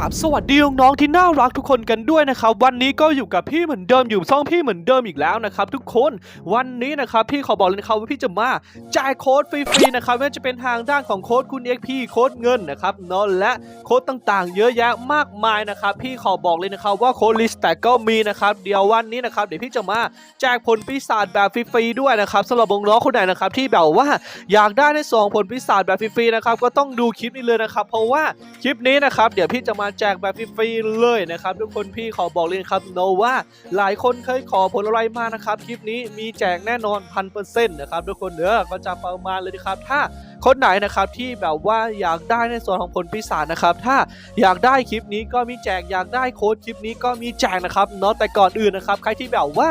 ราบสวัสดีน้องๆที่น่ารักทุกคนกันด้วยนะครับวันนี้ก็อยู่กับพี่เหมือนเดิมอยู่ช่องพี่เหมือนเดิมอีกแล้วนะครับทุกคนวันนี้นะครับพี่ขอบอกเลยนะครับว่าพี่จะมาจ่ายโค้ดฟรีๆนะครับไม่ว่าจะเป็นทางด้านของโค้ดคุณ XP โค้ดเงินนะครับเนาะและโค้ดต่างๆ เยอะแยะมากมายนะครับพี่ขอบอกเลยนะครับว่าโค้ดลิสต์แต่ก็มีนะครับเดี๋ยววันนี้นะครับเดี๋ยวพี่จะมาแจกผลปีศาจแบบฟรีๆด้วยนะครับสำหรับน้องๆคนไหนนะครับที่แบบว่าอยากได้ในสองผลปีศาจแบบฟรีๆนะครับก็ต้องดูคลิปนี้เลยนะครับเพราะว่าคลิปนี้นะครับเดี๋ยวพี่จะมาแจกแบบฟรีๆเลยนะครับ ทุกคนพี่ขอบอกเลยครับโนว่าหลายคนเคยขอผลอะไรมานะครับ คลิปนี้มีแจกแน่นอนพันเปอร์เซ็นต์นะครับทุกคนเด้อก็จะประมาณเลยนะครับถ้า คนไหนนะครับที่แบบว่าอยากได้ในส่วนของผลปีศาจนะครับ ถ้าอยากได้คลิปนี้ก็มีแจกอยากได้โค้ดคลิปนี้ก็มีแจกนะครับเนาะแต่ก่อนอื่นนะครับ ใครที่แบบว่า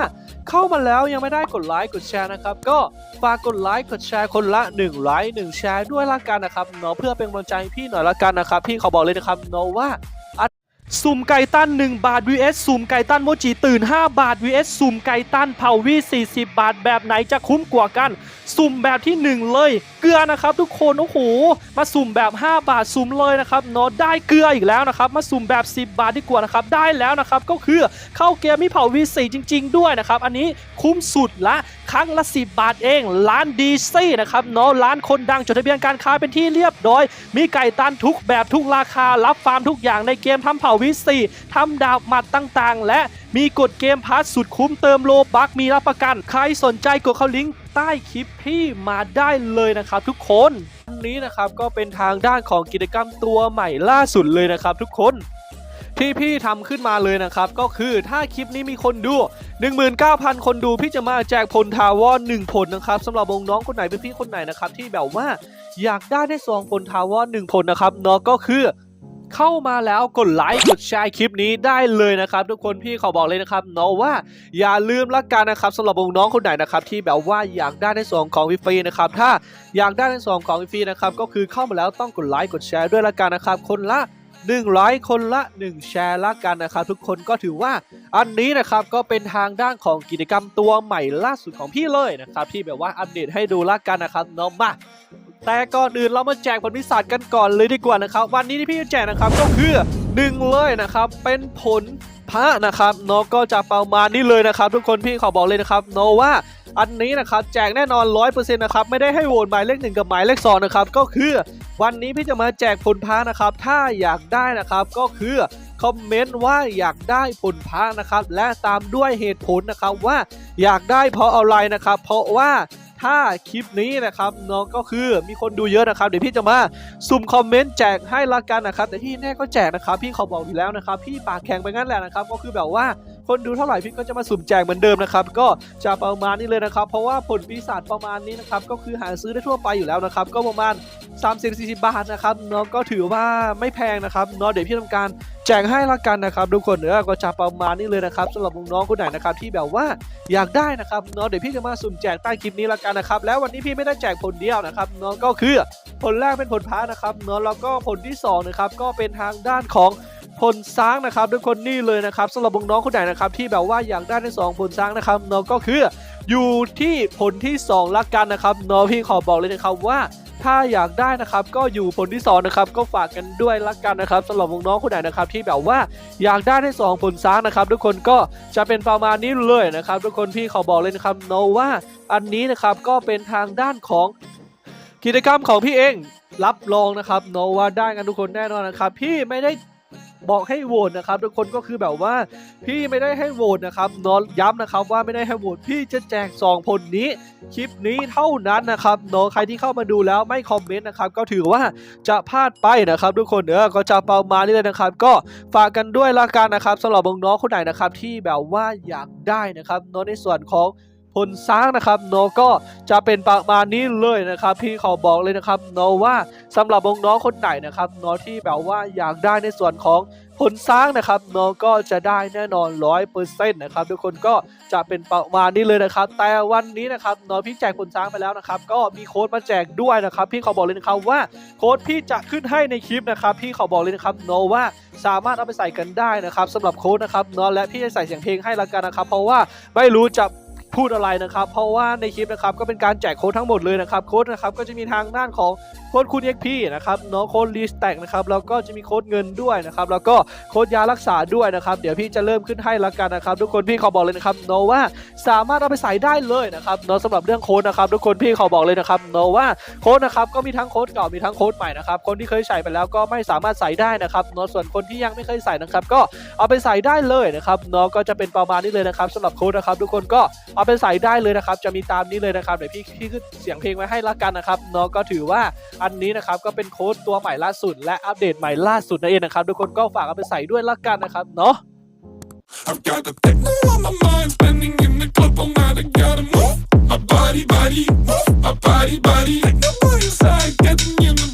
เข้ามาแล้วยังไม่ได้กดไลค์กดแชร์นะครับ ก็ฝากกดไลค์กดแชร์คนละ1ไลค์1แชร์ด้วยละกันนะครับเนาะเพื่อเป็นกำลังใจพี่หน่อยละกันนะครับพี่ขอบอกเลยนะครับเนาะว่า อัดสุ่มไก่ตั้น1 บาท vs สุ่มไก่ตั้นโมจิตื่น 5 บาท vs สุ่มไก่ตั้นเผาวี40 บาทแบบไหนจะคุ้มกว่ากันสุ่มแบบที่ 1 เลย เกลือนะครับ ทุกคนโอ้โหมาสุ่มแบบ 5 บาทสุ่มเลยนะครับเนาะได้เกลืออีกแล้วนะครับมาสุ่มแบบ 10 บาทดีกว่านะครับได้แล้วนะครับก็คือเข้าเกมมีเผา V4 จริง ๆ ด้วยนะครับอันนี้คุ้มสุดละ ครั้งละ 10 บาทเองร้านดีซี่นะครับเนาะร้านคนดังจดทะเบียนการค้าเป็นที่เรียบร้อย มีไก่ตันทุกแบบทุกราคารับฟาร์มทุกอย่างในเกมทำเผา V4 ทำดาบหมัดต่างๆ และมีกดเกมพาร์ทสุดคุ้มเติมโลบักมีรับประกัน ใครสนใจกดเข้าลิงก์ใต้คลิปพี่มาได้เลยนะครับทุกคน อันนี้นะครับก็เป็นทางด้านของกิจกรรมตัวใหม่ล่าสุดเลยนะครับทุกคน ที่พี่ทำขึ้นมาเลยนะครับ ก็คือถ้าคลิปนี้มีคนดู 19,000 คนดูพี่จะมาแจกผลทาวอน1ผลนะครับสำหรับวงน้องคนไหนเป็นพี่คนไหนนะครับที่แบบว่าอยากได้ได้ซองผลทาวอน1ผลนะครับเนาะก็คือเข้ามาแล้วกดไลค์กดแชร์คลิปนี้ได้เลยนะครับ ทุกคนพี่ขอบอกเลยนะครับเนาะว่าอย่าลืมละกันนะครับสำหรับวงน้องคนไหนนะครับที่แบบว่าอยากได้ในส่วนของฟรีนะครับถ้าอยากได้ในส่วนของฟรีนะครับก็คือเข้ามาแล้วต้องกดไลค์กดแชร์ด้วยละกันนะครับคนละ 100 คนละ 1 แชร์ละกันนะครับทุกคนก็ถือว่าอันนี้นะครับก็เป็นทางด้านของกิจกรรมตัวใหม่ล่าสุดของพี่เลยนะครับที่แบบว่าอัปเดตให้ดูละกันนะครับน้องมาแต่ก่อนอื่นเรามาแจกผลพิศาจกันก่อนเลยดีกว่านะครับ วันนี้ที่พี่จะแจกนะครับก็คือหนึ่งเลยนะครับเป็นผล พระนะครับเนาะก็จะประมาณนี้เลยนะครับ ทุกคนพี่ขอบอกเลยนะครับเนาะว่าอันนี้นะครับแจกแน่นอน 100%นะครับไม่ได้ให้โหวตหมายเลขหนึ่งกับหมายเลขสองนะครับก็คือวันนี้พี่จะมาแจกผลพระนะครับ ถ้าอยากได้นะครับก็คือคอมเมนต์ว่าอยากได้ผลพระนะครับ และตามด้วยเหตุผลนะครับว่าอยากได้เพราะอะไรนะครับ เพราะว่า ถ้าคลิปนี้นะครับน้องก็คือมีคนดูเยอะนะครับ เดี๋ยวพี่จะมาสุ่มคอมเมนต์แจกให้ละกันนะครับ แต่ที่แน่ก็แจกนะครับ พี่เขาบอกอยู่แล้วนะครับ พี่ปากแข็งไปงั้นแหละนะครับ ก็คือแบบว่า คนดูเท่าไหร่พี่ก็จะมาสุ่มแจกเหมือนเดิมนะครับก็จะประมาณนี้เลยนะครับ เพราะว่าผลปีศาจประมาณนี้นะครับก็คือหาซื้อได้ทั่วไปอยู่แล้วนะครับ ก็ประมาณ 30-40 บาทนะครับเนาะก็ถือว่าไม่แพงนะครับเนาะเดี๋ยวพี่ทำการแจกให้ละกันนะครับทุกคนเนอะก็จะประมาณนี้เลยนะครับสำหรับน้องๆคนไหนนะครับที่แบบว่าอยากได้นะครับเนาะเดี๋ยวพี่จะมาสุ่มแจกใต้คลิปนี้ละกันนะครับแล้ววันนี้พี่ไม่ได้แจกผลเดียวนะครับเนาะก็คือผลแรกเป็นผลพานะครับเนาะแล้วก็ผลที่สองนะครับก็เป็นทางด้านของ ผลซ้างนะครับทุกคนนี่เลยนะครับสำหรับน้องคนไหนนะครับที่แบบว่าอยากได้ในสองผลซ้างนะครับเนาะก็คืออยู่ที่ผลที่สองละกันนะครับเนาะพี่ขอบอกเลยนะครับว่าถ้าอยากได้นะครับก็อยู่ผลที่2นะครับก็ฝากกันด้วยละกันนะครับสำหรับน้องคนไหนนะครับที่แบบว่าอยากได้ในสองผลซ้างนะครับ ทุกคนก็จะเป็นประมาณนี้เลยนะครับ ทุกคนพี่ขอบอกเลยนะครับโนว่าอันนี้นะครับก็เป็นทางด้านของกิจกรรมของพี่เองรับรองนะครับโนว่าได้กันทุกคนแน่นอนนะครับ พี่ไม่ได้ บอกให้โหวตนะครับทุกคนก็คือแบบว่า พี่ไม่ได้ให้โหวตนะครับนอนย้ำนะครับว่าไม่ได้ให้โหวตพี่จะแจกสองผลนี้คลิปนี้เท่านั้นนะครับเนาะใครที่เข้ามาดูแล้วไม่คอมเมนต์นะครับก็ถือว่าจะพลาดไปนะครับ ทุกคนเออก็จะประมาณนี้เลยนะครับ ก็ฝากกันด้วยละกันนะครับสำหรับน้องๆคนไหนนะครับที่แบบว่าอยากได้นะครับเนาะในส่วนของ ผลสร้างนะครับเนาะก็จะเป็นประมาณนี้เลยนะครับ พี่ขอบอกเลยนะครับเนาะว่าสำหรับน้องๆคนไหนนะครับเนาะที่แบบว่าอยากได้ในส่วนของผลสร้างนะครับน้องก็จะได้แน่นอนร้อยเปอร์เซ็นต์นะครับทุกคนก็จะเป็นประมาณนี้เลยนะครับ แต่วันนี้นะครับน้องพี่แจกผลสร้างไปแล้วนะครับ ก็มีโค้ดมาแจกด้วยนะครับ พี่ขอบอกเลยนะครับว่าโค้ดพี่จะขึ้นให้ในคลิปนะครับ พี่ขอบอกเลยนะครับโนว่าสามารถเอาไปใส่กันได้นะครับสำหรับโค้ดนะครับเนาะและพี่จะใส่เสียงเพลงให้ละกันนะครับ เพราะว่าไม่รู้จะ พูดอะไรนะครับ เพราะว่าในคลิปนะครับก็เป็นการแจกโค้ดทั้งหมดเลยนะครับโค้ดนะครับก็จะมีทางด้านของโค้ดคุณ XP นะครับเนาะโค้ดรีสแต็กนะครับแล้วก็จะมีโค้ดเงินด้วยนะครับแล้วก็โค้ดยารักษาด้วยนะครับเดี๋ยวพี่จะเริ่มขึ้นให้ละกันนะครับทุกคนพี่ขอบอกเลยนะครับเนาะว่าสามารถเอาไปใส่ได้เลยนะครับเนาะสำหรับเรื่องโค้ดนะครับทุกคนพี่ขอบอกเลยนะครับเนาะว่าโค้ดนะครับก็มีทั้งโค้ดเก่ามีทั้งโค้ดใหม่นะครับคนที่เคยใส่ไปแล้วก็ไม่สามารถใส่ได้นะครับเนาะส่วนคนที่ยังไม่เคยใส่นะครับก็เอาไปใส่ได้เลยนะครับเนาะก็จะเป็นประมาณนี้เลยนะครับสำหรับโค้ดนะครับทุกคนก็เอาไปใส่ได้เลยนะครับจะมีตามนี้เลยนะครับเดี๋ยวพี่พี่ขึ้นเสียงเพลงไว้ให้ละกันนะครับเนาะก็ถือว่าอันนี้นะครับก็เป็นโค้ดตัวใหม่ล่าสุด และอัปเดตใหม่ล่าสุดนั่นเองนะครับทุกคนก็ฝากเอาไปใส่ด้วยละกันนะครับเนาะ I've got the techno on my mind, spending in the club all night. I gotta move my body, body, move my body, body. Techno by your side, getting in the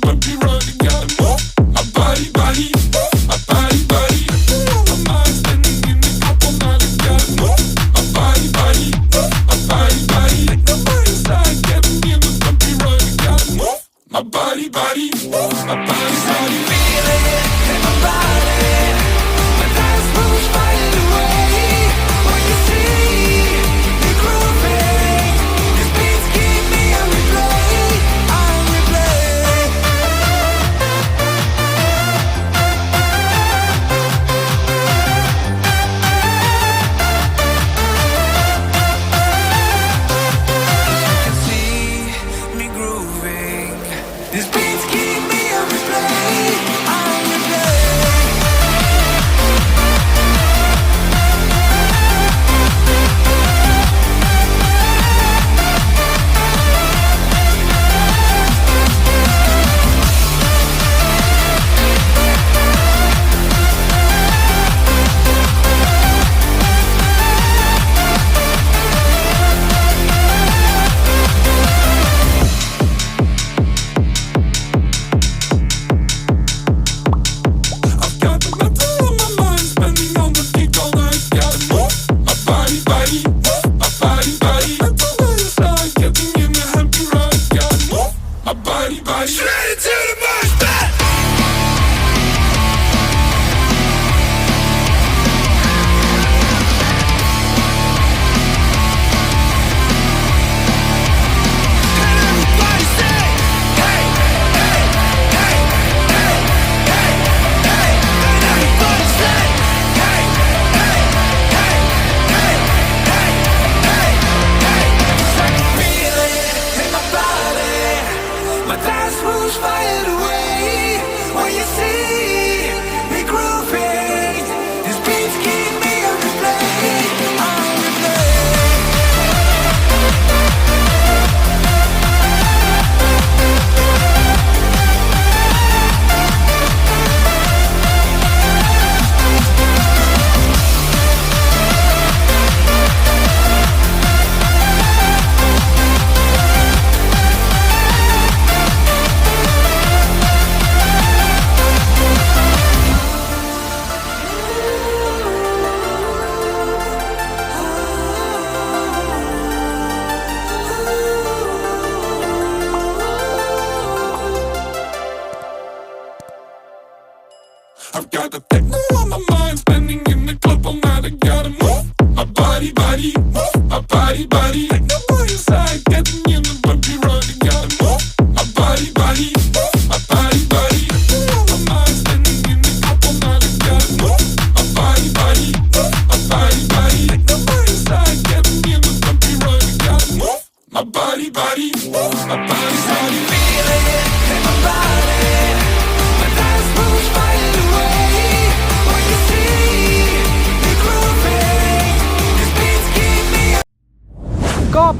body.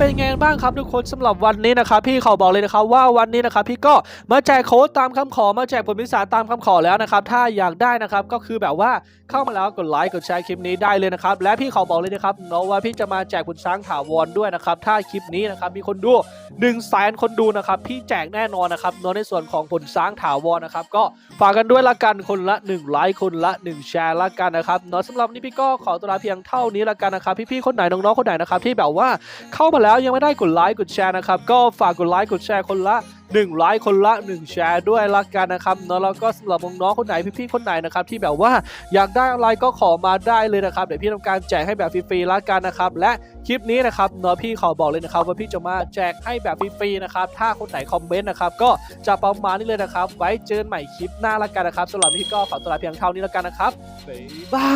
เป็นไงบ้างครับทุกคนสำหรับวันนี้นะครับพี่ขอบอกเลยนะครับว่าวันนี้นะครับพี่ก็มาแจกโค้ดตามคำขอมาแจกผลวิสาตามคำขอแล้วนะครับถ้าอยากได้นะครับก็คือแบบว่าเข้ามาแล้วกดไลค์กดแชร์คลิปนี้ได้เลยนะครับและพี่ขอบอกเลยนะครับเนาะว่าพี่จะมาแจกผลช้างถาวรด้วยนะครับถ้าคลิปนี้นะครับมีคนดู1นึ่งแสนคนดูนะครับพี่แจกแน่นอนนะครับเนาะในส่วนของผลช้างถาวรนะครับก็ฝากกันด้วยละกันคนละ1ไลค์คนละ 1 แชร์ละกันนะครับเนาะสำหรับนนี้พี่ก็ขอตัวลาเพียงเท่านี้ละกันนะครับพี่ๆคนไหนน้องๆคนไหนนะครับที่แบบว่าเข้ามาแล้วยังไม่ได้กดไลค์กดแชร์นะครับ ก็ฝากกดไลค์กดแชร์คนละ1ไลค์คนละ 1 แชร์ด้วยละกันนะครับเนาะแล้วก็สำหรับน้องๆคนไหนพี่ๆคนไหนนะครับที่แบบว่าอยากได้อะไรก็ขอมาได้เลยนะครับเดี๋ยวพี่ทำการแจกให้แบบฟรีๆละกันนะครับและคลิปนี้นะครับเนาะพี่ขอบอกเลยนะครับว่าพี่จะมาแจกให้แบบฟรีๆนะครับถ้าคนไหนคอมเมนต์นะครับก็จะประมาณนี้เลยนะครับไว้เจอกันใหม่คลิปหน้าละกันนะครับสำหรับพี่ก็ขอตัวลาเพียงเท่านี้ละกันนะครับบ๊ายบา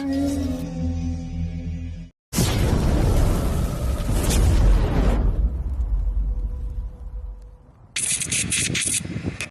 ย